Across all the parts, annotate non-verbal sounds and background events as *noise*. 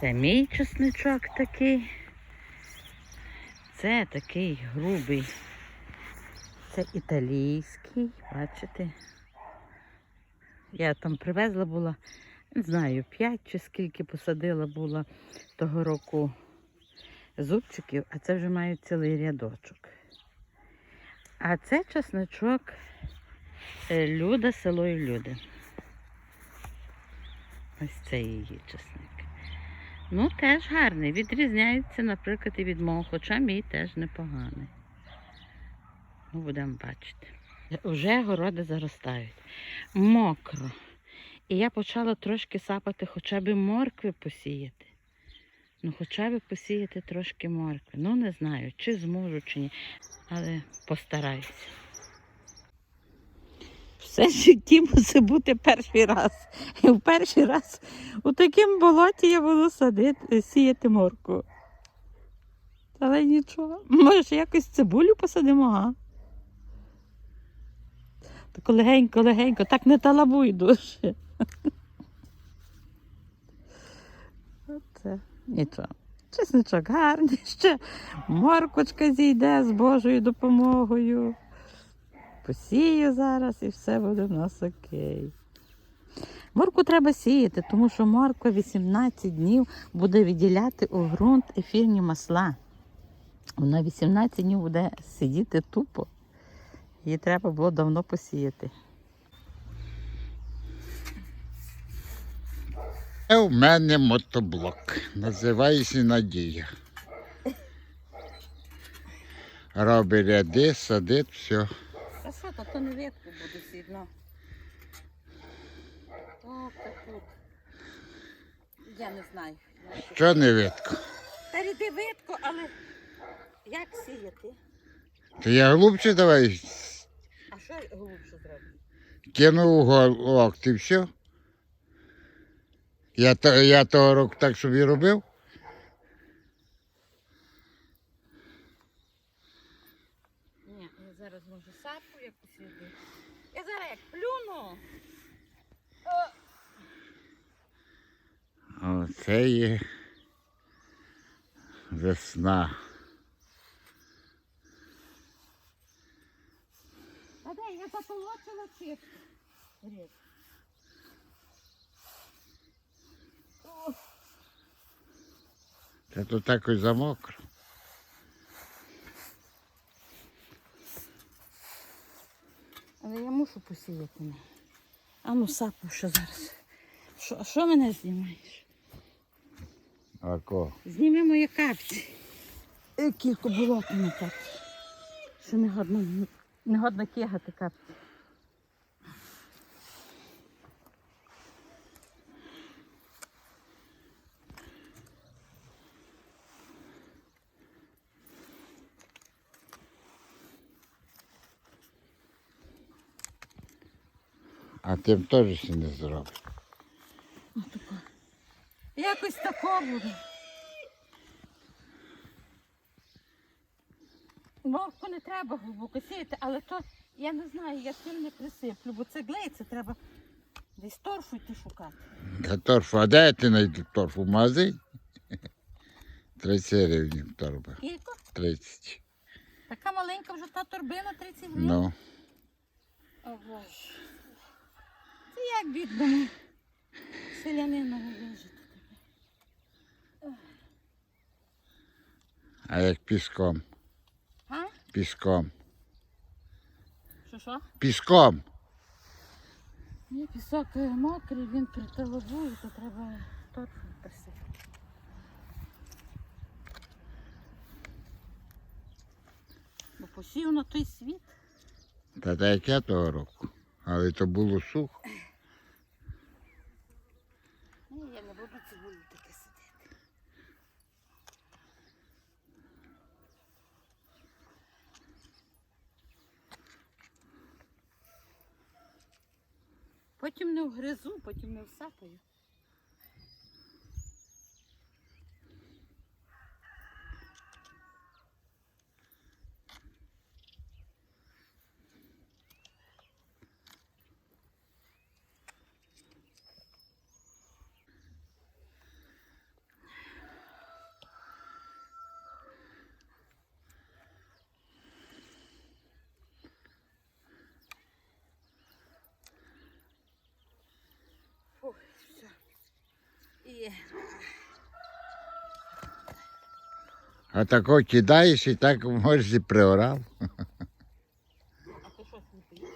Це мій чесничок такий. Це такий грубий. Це італійський, бачите? Я там привезла була, не знаю, 5 чи скільки посадила була того року зубчиків, а це вже маю цілий рядочок. А це чесночок е, Люда, село і Люди. Ось це її чесник. Ну, теж гарний. Відрізняється, наприклад, і від мого, хоча мій теж непоганий. Ну, будемо бачити. Вже городи заростають. Мокро. І я почала трошки сапати хоча б моркви посіяти. Ну, хоча б посіяти трошки моркви. Ну, не знаю, чи зможу, чи ні. Але постараюся. Все в житті мусить бути перший раз. І в перший раз у такому болоті я буду садити, сіяти морку. Але нічого. Може, якось цибулю посадимо, га? Так легенько, легенько, так не талабуй дуже. Оце нічого. Чесничок гарний, ще моркочка зійде з Божою допомогою. Посію зараз і все буде в нас окей. Морку треба сіяти, тому що морква 18 днів буде відділяти у ґрунт ефірні масла. Вона 18 днів буде сидіти тупо. Її треба було давно посіяти. Це у мене мотоблок. Називається Надія. Робить ряди, садить, все. А то, то не ветку буде сідно. О, так тут. Я не знаю. Що не видко? Та ріди витку, але як сіяти? То я глубше давай А що глибше зробити? кинув у голок, ти все. Я, то- я того року так собі робив. Ні, я зараз можу сапу якусь сіяти. Я зараз як плюну. Оце є весна. А де я затолочила чисто. Рік. Це тут так ось замокро. Але я мушу посіяти. А ну сапу що зараз. Що мене знімаєш? А ко? Зніми мої капці. Кілько болота на капці. Що не годно, не годно кигати капці. А тим теж ще не зробить. Якось тако буде. Морку не треба глибоко сіяти, але то я не знаю, я сильно не присиплю, бо це глейце треба десь торфу йти шукати. Та торфу, а де ти знайти торфу? Магазині? 30 гривень торба. Кілько? 30. Така маленька вже та торбина 30 гривень. Ну, О, Боже. Це як бідному селянину вижити. А як піском? А? Піском. Що що? Піском. Ні, пісок е, мокрий, він приталовує, то треба торфу присипати. Бо посів на той світ. Та та як я того року. Але то було сухо. Ні, я не буду цибулю таке сидіти. Потім не вгризу, потім не всапаю. А тако кидаєш і так можеш і приорав. А ти що сліпий?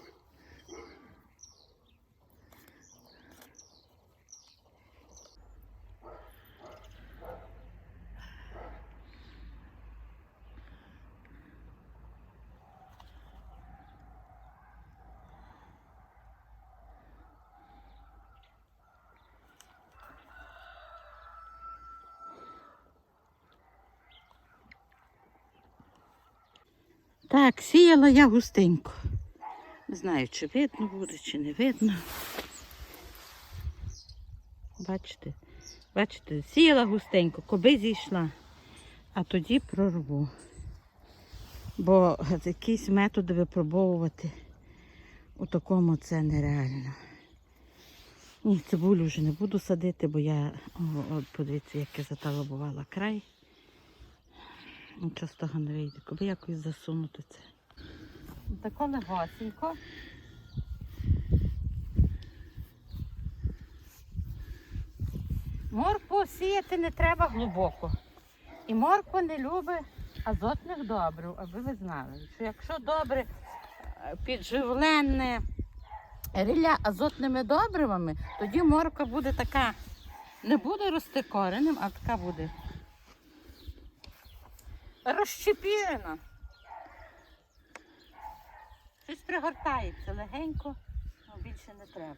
Так, сіяла я густенько. Не знаю, чи видно буде, чи не видно. Бачите, бачите, сіяла густенько, коби зійшла, а тоді прорву. Бо якісь методи випробовувати у такому це нереально. Ні, цибулю вже не буду садити, бо я, о, подивіться, як я заталабувала край. Нічого з того не вийде, коли якось засунути це. Тако легосенько. Моркву сіяти не треба глибоко. І морква не любить азотних добрив, аби ви знали, що якщо добре е, підживлене рілля азотними добривами, тоді морква буде така, не буде рости коренем, а така буде розщепірена. Щось пригортається легенько, але більше не треба.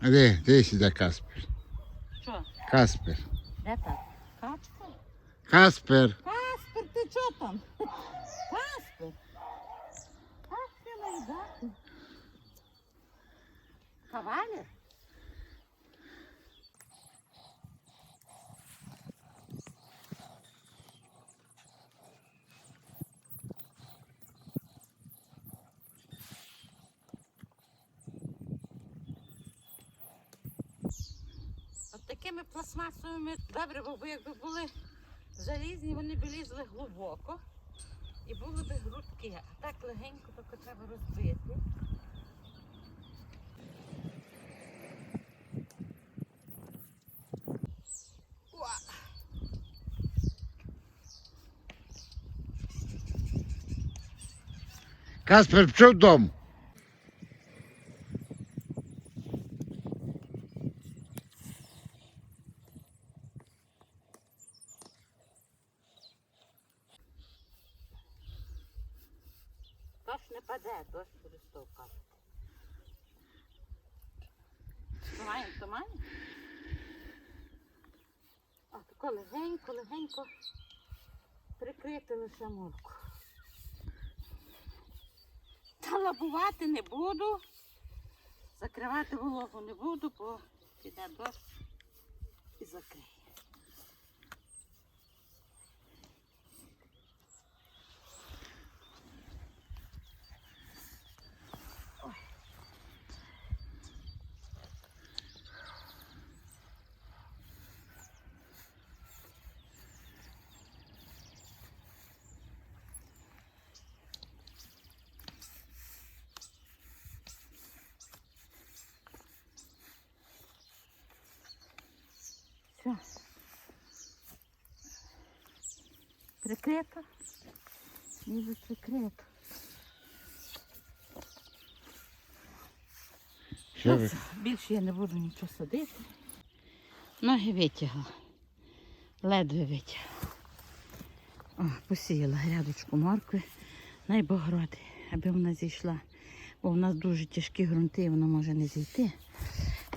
А де, де сюди Каспер? Що? Каспер. Де так? Качка? Каспер. Каспер, ти що там? Каспер. Как ти має дати? Кавалер? Такими пластмасовими добре, бо якби були залізні, вони б лізли глибоко і були б грудки. А так легенько тільки треба розбити. Каспер, що вдома? Дощ не паде, дощ буде стовкати. Тумаємо, тумаємо. А тако легенько, легенько прикрити лише морку. Та лабувати не буду. Закривати вологу не буду, бо піде дощ і закриє. Все. Прикрито. Ніби прикрито. Що Ну, ви? більше я не буду нічого садити. Ноги витягла. Ледве витягла. О, посіяла грядочку моркви найбогроди, аби вона зійшла. Бо в нас дуже тяжкі ґрунти, і вона може не зійти.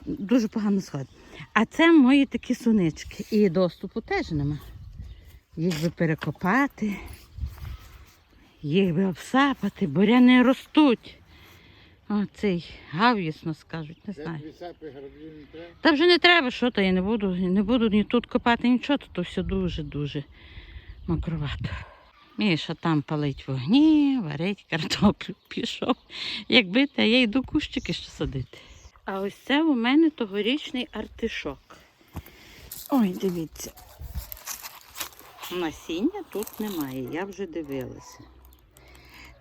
Дуже погано сходить. А це мої такі сунички. І доступу теж нема. Їх би перекопати, їх би обсапати, буряни ростуть. Оцей гав'ясно скажуть, не знаю. Та вже не треба, що то я не буду, не буду ні тут копати, нічого, то, то все дуже-дуже мокровато. Міша там палить вогні, варить картоплю, *laughs* пішов. Якби та я йду кущики ще садити. А ось це у мене тогорічний артишок. Ой, дивіться. Насіння тут немає, я вже дивилася.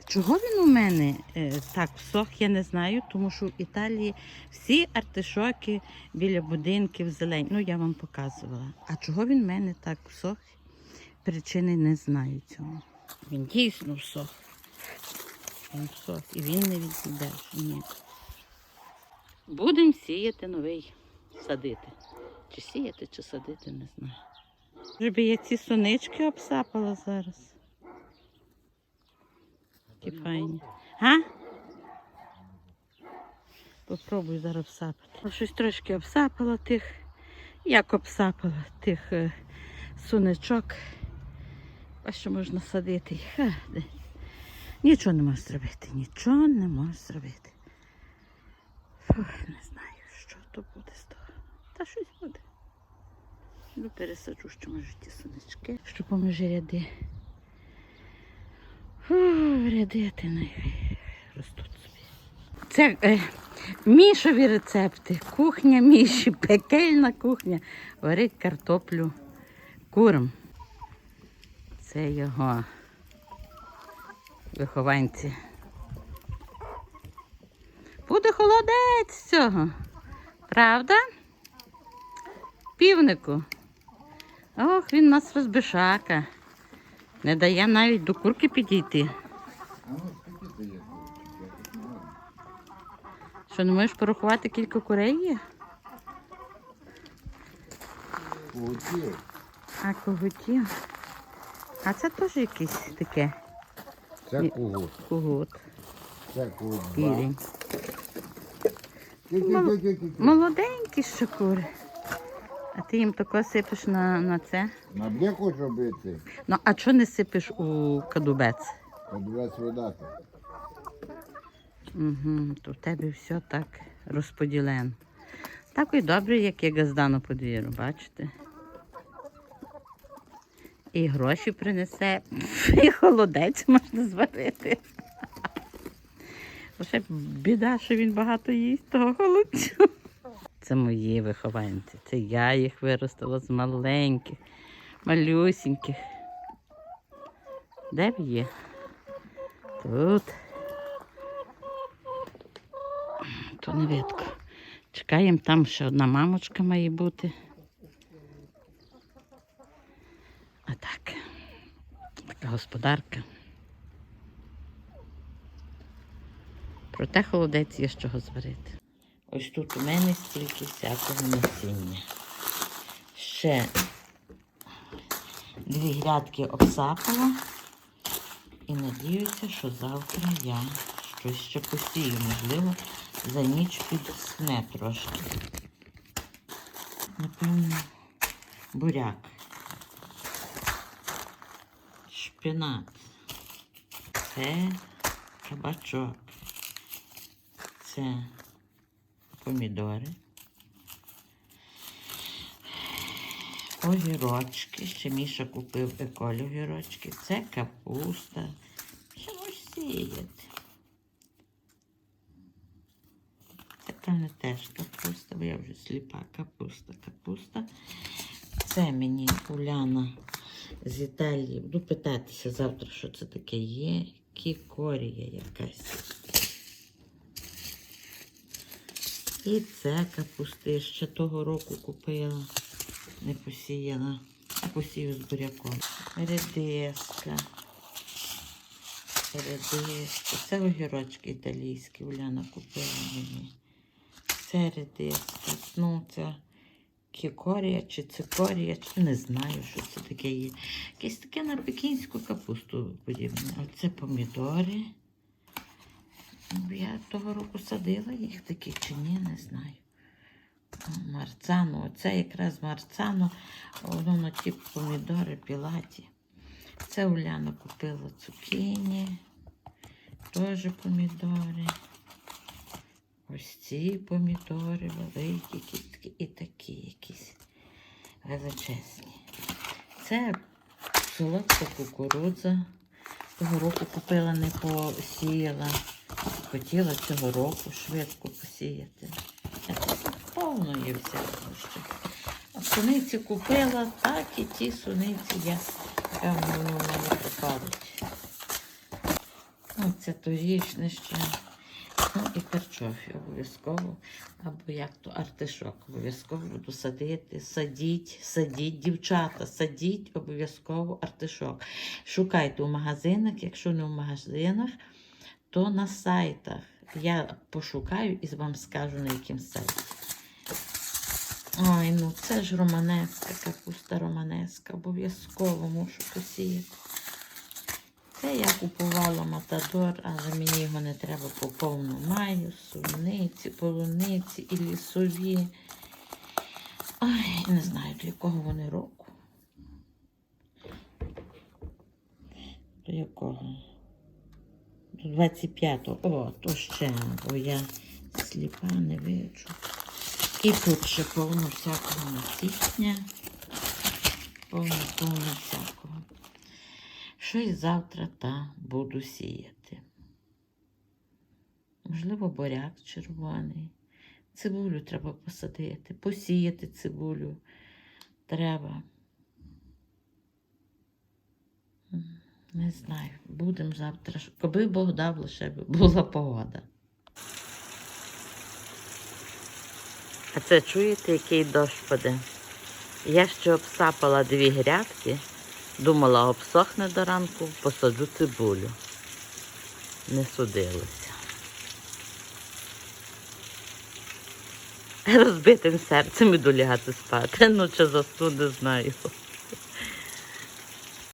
чого він у мене е, так всох, я не знаю, тому що в Італії всі артишоки біля будинків зелені. Ну, я вам показувала. А чого він в мене так всох? Причини не знаю цього. Він дійсно всох. Він всох. І він не відсідеш. Ні. Будемо сіяти новий, садити. Чи сіяти, чи садити, не знаю. Вже би я ці сонички обсапала зараз. Такі файні. Га? Попробую зараз обсапати. Щось трошки обсапала тих, як обсапала тих е, суничок. А що можна садити їх? Нічого не можу зробити, нічого не можу зробити. Не знаю, що то буде з того. Та щось буде. Ну, пересаджу, що може ті сонечки, що поможе ряди. Фу, рядити нехай ростуть собі. Це е, мішові рецепти. Кухня міші, пекельна кухня. Варить картоплю курам. Це його вихованці. Буде холодець з цього. Правда? Півнику. Ох, він нас розбишака. Не дає навіть до курки підійти. Що, не можеш порахувати кілька курей є? А когутів. А це теж якесь таке Це Ні. кугут. когут. Це кугут. Молоденькі ще кури. А ти їм тако сипеш на, на це. На блеку робити, Ну, а чого не сипеш у кадубець? подивись видати. Угу, то в тебе все так розподілено. Так і добре, як я газда на подвір'ю, бачите? І гроші принесе, *laughs* і холодець можна зварити. Лише біда, що він багато їсть того холодцю. Це мої вихованці. Це я їх виростила з маленьких, малюсіньких. Де б є? Тут. То не видко. Чекаємо, там ще одна мамочка має бути. А так. Така господарка. Проте холодець є з чого зварити. Ось тут у мене стільки всякого насіння. Ще дві грядки обсапала. І надіюся, що завтра я щось ще посію. Можливо, за ніч підсне трошки. Напевно, буряк. Шпинат. Це кабачок. Це помідори. Огірочки. Ще Міша купив еколь огірочки. Це капуста. Можеш сіяти? Це певне теж капуста, бо я вже сліпа капуста, капуста. Це мені Уляна з Італії. Буду питатися завтра, що це таке є. Кікорія якась. І це капусти ще того року купила, не посіяла, посію з буряком. Редиска. Редиска. Це огірочки італійські, Уляна купила мені. Це редиска. Ну, це кікорія чи цикорія, чи не знаю, що це таке є. Якесь таке на пекінську капусту подібне. Оце помідори. Я того року садила їх такі чи ні, не знаю. Марцану, оце якраз марцану, воно ті помідори пілаті. Це Уляна купила цукіні, теж помідори. Ось ці помідори великі якісь такі, і такі якісь величезні. Це солодка кукурудза. Того року купила, не посіяла. Хотіла цього року швидко посіяти. Повно є всякого ще. А суниці купила, так і ті суниці я, певно, воно в мене пропадуть. Ну, торічне ще. Ну і карчофі обов'язково. Або як то артишок. Обов'язково буду садити. Садіть, садіть, дівчата, садіть обов'язково артишок. Шукайте у магазинах, якщо не в магазинах, то на сайтах. Я пошукаю і вам скажу на яким сайті. Ой, ну це ж романеска, капуста романеска. Обов'язково мушу посіяти. Це я купувала Матадор, але мені його не треба по повну маю, суниці, полуниці і лісові. Ой, не знаю, до якого вони року. До якого? До 25-го. О, то ще, бо я сліпа, не вичу. І тут ще повно всякого насіння. Повно, повно всякого. Щось завтра та буду сіяти. Можливо, буряк червоний. Цибулю треба посадити, посіяти цибулю треба. Не знаю, будемо завтра. Коби Бог дав, лише була погода. А це чуєте, який дощ паде? Я ще обсапала дві грядки. Думала, обсохне до ранку, посаджу цибулю. Не судилося. Розбитим серцем іду лягати спати. Ну, чи засну, не знаю.